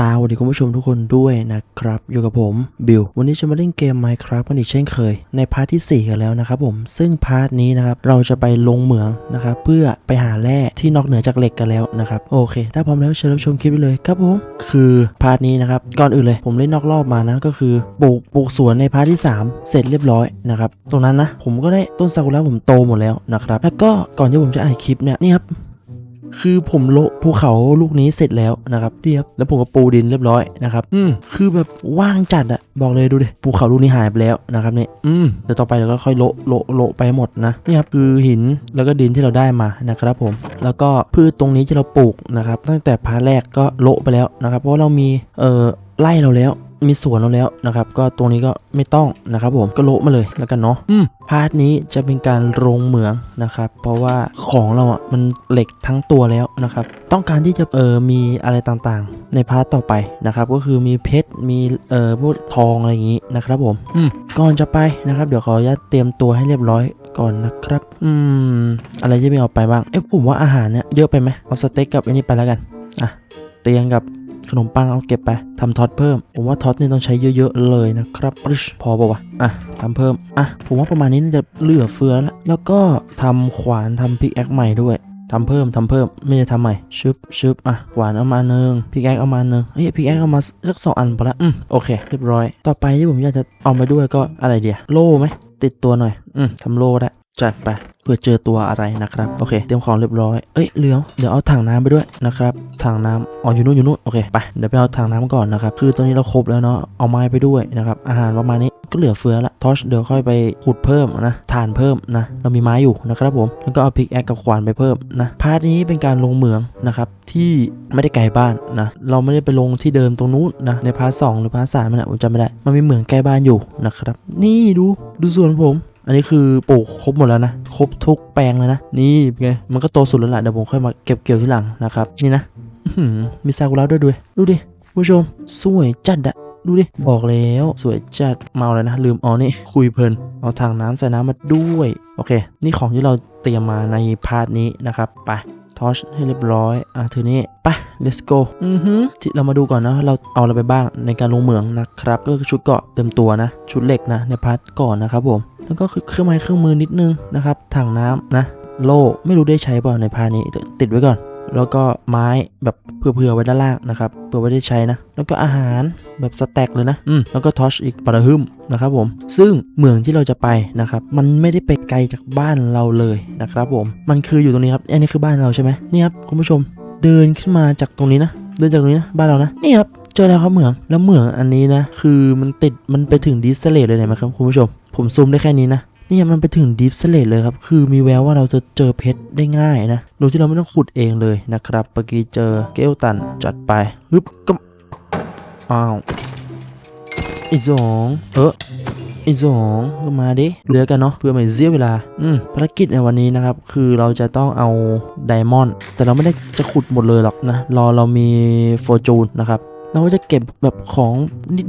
สวัสดีคุณผู้ชมทุกคนด้วยนะครับ อยู่กับผมบิลวันนี้จะมาเล่นเกม Minecraft กันอีกเช่นเคย ในพาร์ทที่ 4 กันแล้วนะครับผมซึ่งพาร์ทนี้นะครับเราจะไปลงเหมืองนะครับเพื่อไปหาแร่ที่นอกเหนือจากเหล็กกันแล้วนะครับโอเค ถ้าพร้อมแล้วเชิญรับชมคลิปได้เลยครับผมคือพาร์ทนี้นะครับก่อนอื่นเลยผมเล่นนอกรอบมานะก็คือปลูกปลูกสวนในพาร์ทที่ 3 เสร็จเรียบร้อยนะครับตรงนั้นนะผมก็ได้ต้นซากุระผมโตหมดแล้วนะครับแล้วก็ก่อนที่ผมจะอัดคลิปเนี่ยนี่ครับ คือผมโละภูเขาลูกนี้เสร็จแล้วนะครับเรียบแล้วผมก็ปูดินเรียบร้อยนะครับอืมคือแบบว่างจัดอะบอกเลยดูดิภูเขาลูกนี้หายไปแล้วนะครับเนี่ยอืมเดี๋ยวต่อไปเราก็ค่อยโละโละโละไปหมดนะนี่ครับคือหินแล้วก็ดินที่เราได้มานะครับผม แล้วก็พืชตรงนี้ที่เราปลูกนะครับ ตั้งแต่พาร์ทแรกก็โละไปแล้วนะครับ เพราะว่าเรามีเอ่อ ไล่เราแล้วมีสวนเราแล้วนะครับ ก็ตรงนี้ก็ไม่ต้องนะครับผมก็โละมาเลยแล้วกันเนาะอืมพาร์ทนี้จะเป็นการลงเหมืองนะครับ เพราะว่าของเราอะมันเหล็กทั้งตัวแล้วนะครับ ต้องการที่จะเออมีอะไรต่างๆ ในพาร์ทต่อไปนะครับ ก็คือมีเพชรมีเออพวกทองอะไรอย่างนี้นะครับผมอืมก่อนจะไปนะครับ เดี๋ยวขออนุญาตเตรียมตัวให้เรียบร้อยก่อนนะครับ อืม อะไรที่ไม่เอาไปบ้างเอ๊ะผมว่าอาหารเนี่ยเยอะไปไหมเอาสเต็กกับอันนี้ไปแล้วกันอะเตียงกับ ขนมปังเอาเก็บไปทำท็อตเพิ่ม ผมว่าท็อตนี่ต้องใช้เยอะๆเลยนะครับพอปะวะอะทำเพิ่มอะผมว่าประมาณนี้น่าจะเหลือเฟือแล้วแล้วก็ทำขวานทำพิกแอคใหม่ด้วยทำเพิ่มทำเพิ่มไม่ได้ทำใหม่ชึบชึบอะขวานเอามาหนึ่งพิกแอคเอามาหนึ่งเฮ้ยพิกแอคเอามาสักสองอันพอละอืมโอเคเรียบร้อย ต่อไปที่ผมอยากจะเอามาด้วยก็อะไรเดียโล่ไหมติดตัวหน่อย อืมทำโล่ได้ จัดไปเพื่อเจอตัวอะไรนะครับ โอเค เตรียมของเรียบร้อย เอ้ยเหลืองเดี๋ยวเอาถังน้ำไปด้วยนะครับถังน้ำอ๋ออยู่นู่นอยู่นู่นโอเคไปเดี๋ยวไปเอาถังน้ำก่อนนะครับคือตอนนี้เราครบแล้วเนาะเอาไม้ไปด้วยนะครับอาหารประมาณนี้ก็เหลือเฟือละทอชเดี๋ยวค่อยไปขุดเพิ่มนะถ่านเพิ่มนะเรามีไม้อยู่นะครับผมแล้วก็เอาพิกแอคกับขวานไปเพิ่มนะพาร์ทนี้เป็นการลงเหมืองนะครับที่ไม่ได้ไกลบ้านนะเราไม่ได้ไปลงที่เดิมตรงนู้นนะในพาร์ทสองหรือพาร์ทสามมันะผมจำไม่ได้มันมีเหมืองใกล้บ้านอยู่นะครับนี่ดูดูสวนผม อันนี้คือปลูกครบหมดแล้วนะ ครบทุกแปลงเลยนะ นี่ไง มันก็โตสุดแล้วแหละเดี๋ยวผมค่อยมาเก็บเกี่ยวที่หลังนะครับ นี่นะมีซากุระด้วยด้วย ดูดิผู้ชม สวยจัดอะดูดิ บอกแล้วสวยจัดเมาเลยนะ ลืมอ๋อนี่ คุยเพลิน เอาถังน้ำใส่น้ำมาด้วย โอเค นี่ของที่เราเตรียมมาในพาร์ทนี้นะครับไปทอชให้เรียบร้อย อะทีนี้ไป let's go อือฮึที่เรามาดูก่อนนะ เราเอาอะไรไปบ้างในการลงเหมืองนะครับ ก็คือชุดเกาะเต็มตัวนะ ชุดเหล็กนะ ในพาร์ทก่อนนะครับผม แล้วก็เครื่องไม้เครื่องมือนิดนึงนะครับถังน้ำนะ โล่ไม่รู้ได้ใช้เปล่าในพานี้ติดไว้ก่อน แล้วก็ไม้แบบเผื่อๆไว้ด้านล่างนะครับเผื่อไว้ได้ใช้นะ แล้วก็อาหารแบบสแต็กเลยนะอืมแล้วก็ทอชอีกปะระหึมนะครับผม ซึ่งเมืองที่เราจะไปนะครับ มันไม่ได้ไปไกลจากบ้านเราเลยนะครับผม มันคืออยู่ตรงนี้ครับ อันนี้คือบ้านเราใช่ไหมนี่ครับคุณผู้ชมเดินขึ้นมาจากตรงนี้นะ เดินจากตรงนี้นะบ้านเรานะ นี่ครับ เจอแล้วครับเหมือง แล้วเหมืองอันนี้นะ คือมันติด มันไปถึงดิสเลตเลยนไหมครับคุณผู้ชม ผมซูมได้แค่นี้นะนี่มันไปถึงดิฟสเลตเลยครับ คือมีแววว่าเราจะเจอเพชรได้ง่ายนะ โดยที่เราไม่ต้องขุดเองเลยนะครับเมื่อกี้เจอเกลตันจัดไปฮึบก็อ้าวอีกสองเอออีกสองก็มาดิเหลือกันเนาะเพื่อไม่เสียเวลา อืมภารกิจในวันนี้นะครับ คือเราจะต้องเอาไดมอนด์แต่เราไม่ได้จะขุดหมดเลยหรอกนะ รอเรามีฟอร์จูนนะครับ เราก็จะเก็บแบบของ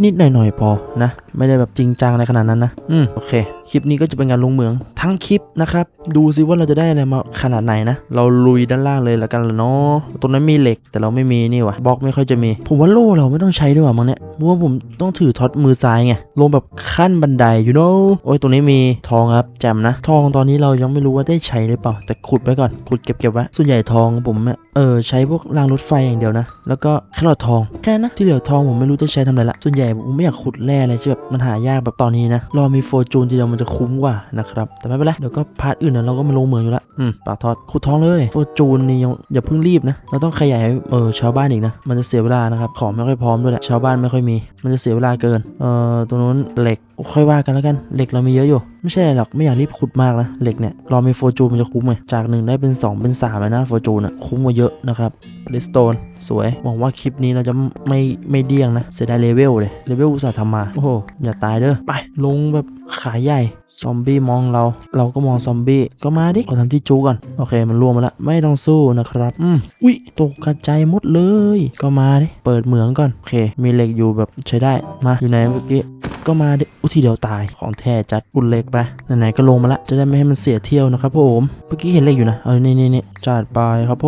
นิดๆหน่อยๆพอนะ ไม่ได้แบบจริงจังในขนาดนั้นนะ อืมโอเค คลิปนี้ก็จะเป็นการลงเมืองทั้งคลิปนะครับ ดูซิว่าเราจะได้อะไรมาขนาดไหนนะ เราลุยด้านล่างเลยแล้วกันละเนาะตรงนั้นมีเหล็กแต่เราไม่มีนี่วะบล็อกไม่ค่อยจะมี ผมว่าโล่เราไม่ต้องใช้ด้วยว่ะมั้งเนี่ยเพราะว่าผมต้องถือท็อตมือซ้ายไงลงแบบขั้นบันได you know โอ้ยตรงนี้มีทองครับแจมนะ ทองตอนนี้เรายังไม่รู้ว่าได้ใช้หรือเปล่า แต่ขุดไว้ก่อนขุดเก็บเก็บไว้ส่วนใหญ่ทองผมเออใช้พวกรางรถไฟอย่างเดียวนะ แล้วก็แค่ลอดทองแค่นั้นนะที่เหลือทองผมไม่รู้จะใช้ทำอะไรละส่วนใหญ่ผมไม่อยากขุดแร่อะไรที่แบบมันหายากแบบตอนนี้นะรอมีโฟร์จูนทีเดียวมันจะคุ้มกว่านะครับแต่ไม่เป็นไรเดี๋ยวก็พาร์ทอื่นนะเราก็มาลงเหมืองอยู่ละอืมปากทอดขุดทองเลยโฟร์จูนนี่ยังอย่าเพิ่งรีบนะเราต้องขยายเออชาวบ้านอีกนะมันจะเสียเวลานะครับของไม่ค่อยพร้อมด้วยแหละชาวบ้านไม่ค่อยมี มันจะเสียเวลาเกินเอ่อตรงนู้นเหล็ก ค่อยว่ากันแล้วกัน เหล็กเรามีเยอะอยู่ ไม่ใช่หรอก ไม่อยากรีบขุดมากนะ เหล็กเนี่ยรอมีโฟจูมันจะคุ้มไงจากหนึ่งได้เป็น 2 เป็น3เลยนะโฟจูนอะ คุ้มกว่าเยอะนะครับเลสโตนสวย หวังว่าคลิปนี้เราจะไม่ไม่เดี่ยงนะ เสียดายเลเวลเลย เลเวลอุตส่าห์ทำมา โอ้โห อย่าตายเด้อ ไป ลงแบบ ขาใหญ่ ซอมบี้มองเรา เราก็มองซอมบี้ ก็มาดิเราทำที่จูก่อน โอเค มันรวมมาละ ไม่ต้องสู้นะครับ อืมอุ้ยตกกระจายหมดเลย ก็มาดิ เปิดเหมืองก่อน โอเค มีเหล็กอยู่แบบใช้ได้ มาอยู่ไหนเมื่อกี้ ก็มาดิอุยทีเดียวตาย ของแท้จัดปุ่นเหล็กไป ไหนๆก็ลงมาละ จะได้ไม่ให้มันเสียเที่ยวนะครับผม เมื่อกี้เห็นเหล็กอยู่นะ เออนี่นี่นี่จัดไปครับผ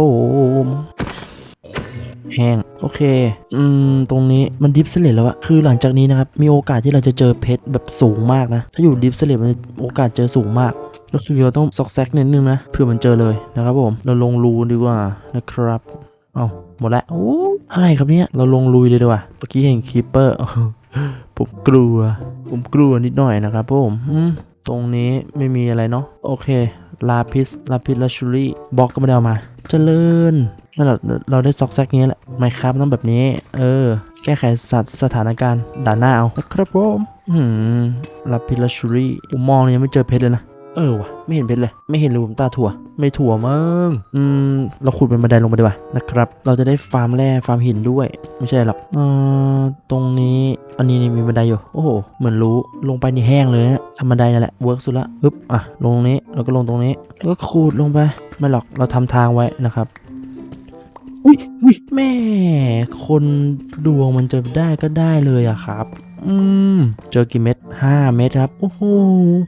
ม แห้ง โอเค อืม ตรงนี้มันดิฟเสเลตแล้วอะคือหลังจากนี้นะครับ มีโอกาสที่เราจะเจอเพชรแบบสูงมากนะ ถ้าอยู่ดิฟเสเลตมันโอกาสเจอสูงมากก็คือเราต้องซอกแซกนิดนึงนะเพื่อมันเจอเลยนะครับผม เราลงรูดีกว่านะครับ เอาหมดแล้วโอ้อะไรครับเนี่ย เราลงลุยเลยดีกว่าเมื่อกี้เห็นคีปเปอร์ผมกลัว ผมกลัวนิดหน่อยนะครับผมอืมตรงนี้ไม่มีอะไรเนาะโอเคลาพิสลาพิสลาชูรี่บล็อกก็ไม่ได้เอามา เจริญ เราเราได้ซอกแซกนี้แหละไม่ครับต้องแบบนี้ เออ แก้ไขสัตสถานการณ์ด่านหน้าเอานะครับผมอืมลาพิลาชูรี่ผมมองยังไม่เจอเพชรเลยนะเออวะไม่เห็นเพชรเลย ไม่เห็นเลยผมตาถั่ว ไม่ถั่วมั้งอืมเราขุดเป็นบันไดลงไปดีกว่านะครับ เราจะได้ฟาร์มแร่ฟาร์มหินด้วย ไม่ใช่หรอกเออตรงนี้อันนี้นี่มีบันไดอยู่ โอ้โห เหมือนรู้ลงไปนี่แห้งเลยนะทำบันไดนั่นแหละเวิร์กสุดละปึ๊บอะลงตรงนี้แล้วก็ลงตรงนี้แล้วก็ขูดลงไปไม่หรอกเราทำทางไว้นะครับ อุ้ยอุ้ยแม่คนดวงมันจะได้ก็ได้เลยอะครับ อืม เจอกี่เม็ดห้าเม็ดครับ โอ้โห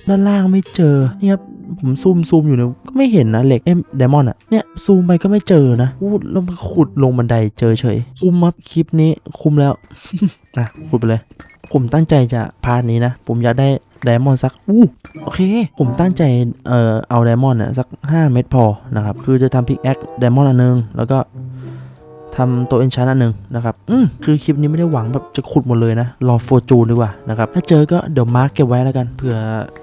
ด้านล่างไม่เจอเนี่ยครับผมซูมซูมอยู่เนี่ยก็ไม่เห็นนะเหล็กเอ็มเดมอนอะเนี่ยซูมไปก็ไม่เจอนะพูดแล้วมาขุดลงบันไดเจอเฉย คุมครับคลิปนี้คุมแล้วอะขุดไปเลย ผมตั้งใจจะพาร์ทนี้นะ ผมอยากได้ไดมอนด์สักอู้โอเค ผมตั้งใจเอ่อเอาไดมอนด์น่ะสัก 5 เม็ดพอนะครับ คือจะทำพิกแอคไดมอนด์อันหนึง แล้วก็ ทำตัวเอนชานอันหนึ่งนะครับอืมคือคลิปนี้ไม่ได้หวังแบบจะขุดหมดเลยนะ รอโฟจูนดีกว่านะครับ ถ้าเจอก็เดี๋ยวมาร์กเก็บไว้แล้วกันเผื่อ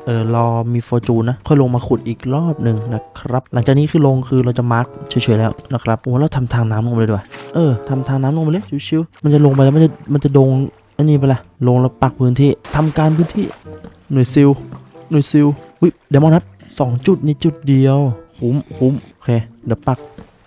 เออรอมีโฟจูนนะ ค่อยลงมาขุดอีกรอบหนึ่งนะครับ หลังจากนี้คือลงคือเราจะมาร์กเฉยๆแล้วนะครับโอ้เราทำทางน้ำลงไปเลยดีกว่าเออทำทางน้ำลงไปเลยชิวๆมันจะลงไปแล้วมันจะมันจะดงอันนี้ไปละลงแล้วปักพื้นที่ทำการพื้นที่หน่วยซิลหน่วยซิลวิเดมอนครับสองจุดนี่จุดเดียวคุ้มคุ้มโอเคเดี๋ยวปัก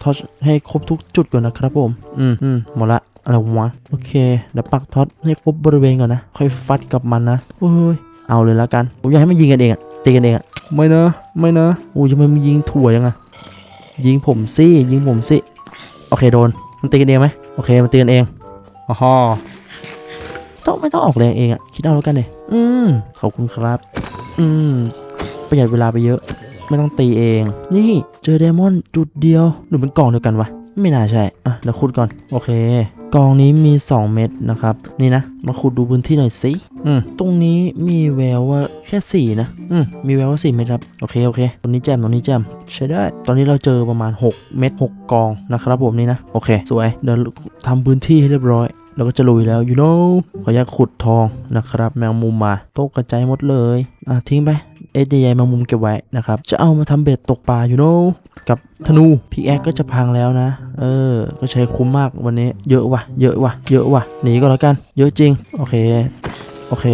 ทอชให้ครบทุกจุดก่อนนะครับผม อืมอืมหมดละอะไรวะโอเคเดี๋ยวปักท็อตให้ครบบริเวณก่อนนะ ค่อยฟัดกับมันนะโอ้ยเอาเลยแล้วกัน ผมอยากให้มันยิงกันเองอะตีกันเองอะไม่นะไม่นะโอ้ยทำไมมันยิงถั่วยังอะยิงผมสิยิงผมสิโอเคโดนมันตีกันเองไหมโอเคมันตีกันเองอ๋อต้องไม่ต้องออกแรงเองอะคิดเอาแล้วกันเลยอืมขอบคุณครับ อืมประหยัดเวลาไปเยอะ ไม่ต้องตีเอง นี่เจอไดมอนจุดเดียวหรือเป็นกล่องเดียวกันวะไม่น่าใช่ อะเดี๋ยวขุดก่อน โอเค กองนี้มี 2 เม็ดนะครับ นี่นะ มาขุดดูพื้นที่หน่อยสิ อืม ตรงนี้มีแววว่าแค่ 4 นะ อืม มีแววว่า 4 เม็ดครับ โอเค โอเค ตรงนี้แจมตรงนี้แจมใช้ได้ ตอนนี้เราเจอประมาณ 6 เม็ด 6 กองนะครับผมนี่นะ โอเค สวย เดี๋ยวทำพื้นที่ให้เรียบร้อยเราก็จะลุยแล้ว you know ขออนุญาตขุดทองนะครับ แมงมุมมา โต๊ะกระจายหมดเลย อะทิ้งไป เอสใหญ่ๆมงมุมเก็บไว้นะครับ จะเอามาทำเบ็ดตกปลา you know กับธนูพีแอคก็จะพังแล้วนะ เออ ก็ใช้คุ้มมากวันนี้ เยอะว่ะ เยอะว่ะ เยอะว่ะ หนีก็แล้วกัน เยอะจริง โอเค โอเค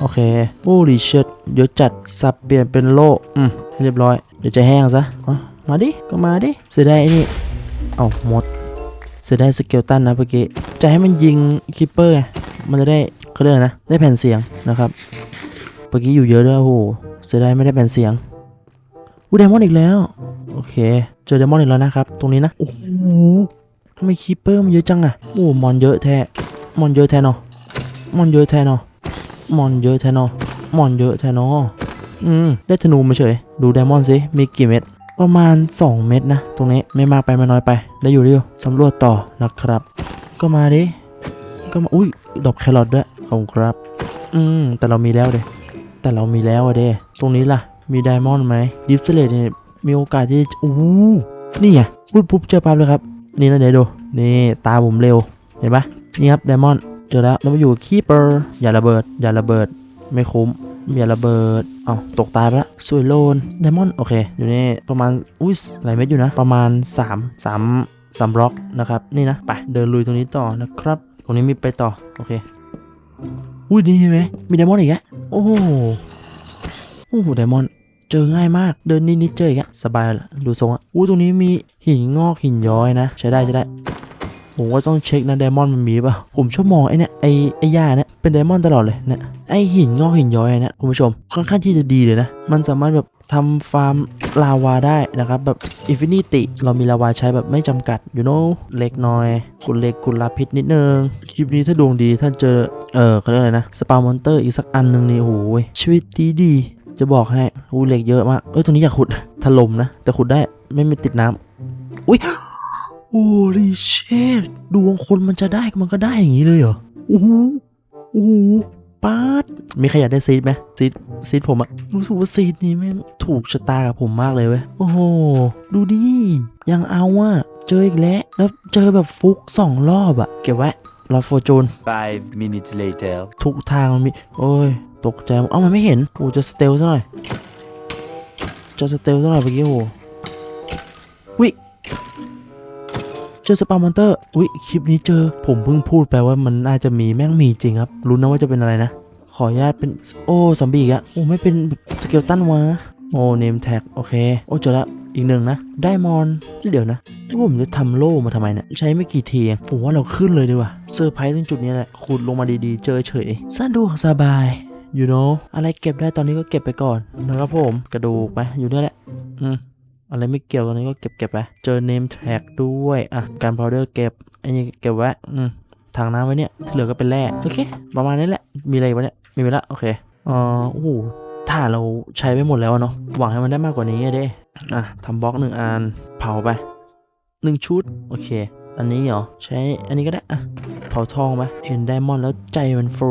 โอเค โอ้ลีเชิดเดี๋ยวจัด สับเปลี่ยนเป็นโล่ อืม เรียบร้อย เดี๋ยวจะแห้งซะ มาดิ ก็มาดิ เสียดายไอ้นี่ เอาหมด เสียดายสเกลตันนะเมื่อกี้ จะให้มันยิงคิปเปอร์ไง มันจะได้เขาเรียกอะไรนะ ได้แผ่นเสียงนะครับ มื่อกี้อยู่เยอะด้วยโอ้โหเสียดายไม่ได้แผ่นเสียงอู้ไดมอนด์อีกแล้ว โอเค เจอไดมอนด์อีกแล้วนะครับ ตรงนี้นะ โอ้โหทำไมคีปเปอร์มันเยอะจังอะโอ้มอนเยอะแท้ มอนเยอะแท้เนาะมอนเยอะแท้เนาะมอนเยอะแท้เนาะมอนเยอะแท้เนาะอืม ได้ธนูมาเฉย ดูไดมอนสิ มีกี่เม็ด ประมาณ 2 เม็ดนะ ตรงนี้ไม่มากไปไม่น้อยไป ได้อยู่ได้อยู่สำรวจต่อนะครับ ก็มาดิ ก็มา อุ้ย ดอกแครอทด้วย ขอบคุณครับ อืม แต่เรามีแล้วเด้ แต่เรามีแล้วอะเด้ตรงนี้ล่ะ มีไดมอนด์ไหมดิฟเซเลตเนี่ยมีโอกาสที่อู้นี่ไงพูดปุ๊บเจอปั๊บเลยครับ นี่นะเดี๋ยวดู นี่ตาผมเร็ว เห็นปะนี่ครับไดมอนด์เจอแล้วแล้วมาอยู่คีเปอร์อย่าระเบิด อย่าระเบิด ไม่คุ้มอย่าระเบิดเอ้าตกตายไปละสวยโลนไดมอนด์โอเค อยู่นี่ประมาณ อุ้ยหลายเม็ดอยู่นะ ประมาณ 3 3 3บล็อกนะครับ นี่นะ ไป เดินลุยตรงนี้ต่อนะครับ ตรงนี้มีไปต่อ โอเค อุ้ยนี่เห็นไหมมีไดมอนด์อีกแล้วโอ้โหโอ้โหไดมอนด์เจอง่ายมากเดินนิดๆเจออีกแล้วสบายละดูทรงอะอู้ตรงนี้มีหินงอกหินย้อยนะ ใช้ได้ใช้ได้ ผมว่าต้องเช็คนะไดมอนด์มันมีป่ะ ผมชอบมองไอ้เนี่ยไอ้ไอ้หญ้าเนี่ยเป็นไดมอนด์ตลอดเลยเนี่ยไอ้หินงอกหินย้อยเนี่ยคุณผู้ชมค่อนข้างที่จะดีเลยนะ มันสามารถแบบทำฟาร์มลาวาได้นะครับ แบบอินฟินิติเรามีลาวาใช้แบบไม่จำกัด you know เล็กน้อยขุดเล็กขุดลาพิษนิดนึง คลิปนี้ถ้าดวงดีถ้าเจอ เออเขาเรียกอะไรนะ สปามอนเตอร์อีกสักอันหนึ่งนี่โอ้โหชีวิตดีดีๆจะบอกให้อูเหล็กเยอะมากเอ้ยตรงนี้อยากขุดถล่มนะ แต่ขุดได้ไม่มีติดน้ำอุ้ย โอ้ลิเชตดวงคนมันจะได้มันก็ได้อย่างนี้เลยเหรอโอ้โหโอ้โหป๊าดมีใครอยากได้ซีดไหมซีดซีดผมอะรู้สึกว่าซีดนี้แม่งถูกชะตากับผมมากเลยเว้ยโอ้โห ดูดิยังเอาอะเจออีกแล้ว แล้วเจอแบบฟุกสองรอบอะเก็บไว้รอโฟจูน Five minutes later. ทุกทางมันมี โอ้ย ตกใจหมดเอ้ามันไม่เห็นโอ้จะสเตลซะหน่อย จะสเตลซะหน่อยเมื่อกี้โอ้วิ เจอสปามอนเตอร์วิคลิปนี้เจอ ผมเพิ่งพูดไปว่ามันน่าจะมีแม่งมีจริงครับรู้นะว่าจะเป็นอะไรนะ ขออนุญาตเป็นโอ้ซอมบี้อีกอะโอ้ไม่เป็นสเกลตันวะโอ้เนมแท็กโอเค โอ้เจอละอีกหนึ่งนะ ไดมอนเดี๋ยวนะแล้วผมจะทำโล่มาทำไมเนี่ยใช้ไม่กี่ทีเองผมว่าเราขึ้นเลยดีกว่าเซอร์ไพรส์ตรงจุดนี้แหละขุดลงมาดีๆ เจอเฉยสะดวกสบาย you know อะไรเก็บได้ตอนนี้ก็เก็บไปก่อนนะครับผมกระดูกไปอยู่นี่แหละอืม อะไรไม่เกี่ยวตอนนี้ก็เก็บเก็บไป เจอ name tag ด้วย อะ การ powder เก็บ อันนี้เก็บไว้ อืมถังน้ำไว้เนี่ย ที่เหลือก็เป็นแร่ โอเค ประมาณนี้แหละ มีอะไรวะเนี่ยไมมีละ โอเคอ่อโอ้โหถ้าเราใช้ไปหมดแล้วเนาะ หวังให้มันได้มากกว่านี้เด้ อะทำบล็อกหนึ่งอัน เผาไปหนึ่งชุด โอเค อันนี้เหรอ ใช้ อันนี้ก็ได้ อะ เผาทองไปเห็นไดมอนด์แล้วใจมันฟู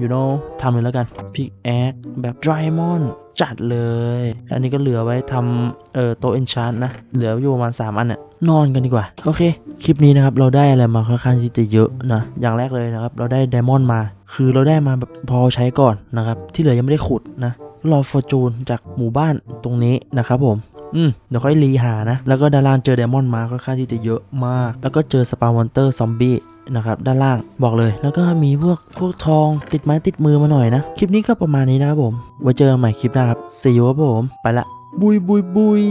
you know ทำเลยแล้วกัน พิกแอคแบบไดมอนด์ จัดเลย อันนี้ก็เหลือไว้ทำเอ่อโต๊ะเอนชานนะ เหลืออยู่ประมาณ 3 อันน่ะนอนกันดีกว่า โอเค คลิปนี้นะครับ เราได้อะไรมาค่อนข้างที่จะเยอะนะ อย่างแรกเลยนะครับ เราได้ไดมอนด์มา คือเราได้มาแบบพอใช้ก่อนนะครับ ที่เหลือยังไม่ได้ขุดนะรอฟอร์จูนจากหมู่บ้านตรงนี้นะครับผมอืมเดี๋ยวค่อยรีหานะ แล้วก็ดานล่างเจอไดมอนด์มาค่อนข้างที่จะเยอะมาก แล้วก็เจอสปามอนเตอร์ซอมบี้ นะครับด้านล่างบอกเลย แล้วก็มีพวกพวกทองติดไม้ติดมือมาหน่อยนะ คลิปนี้ก็ประมาณนี้นะครับผมไว้เจอกันใหม่คลิปหน้าครับ see you ครับผม ไปละบุยบุยบุย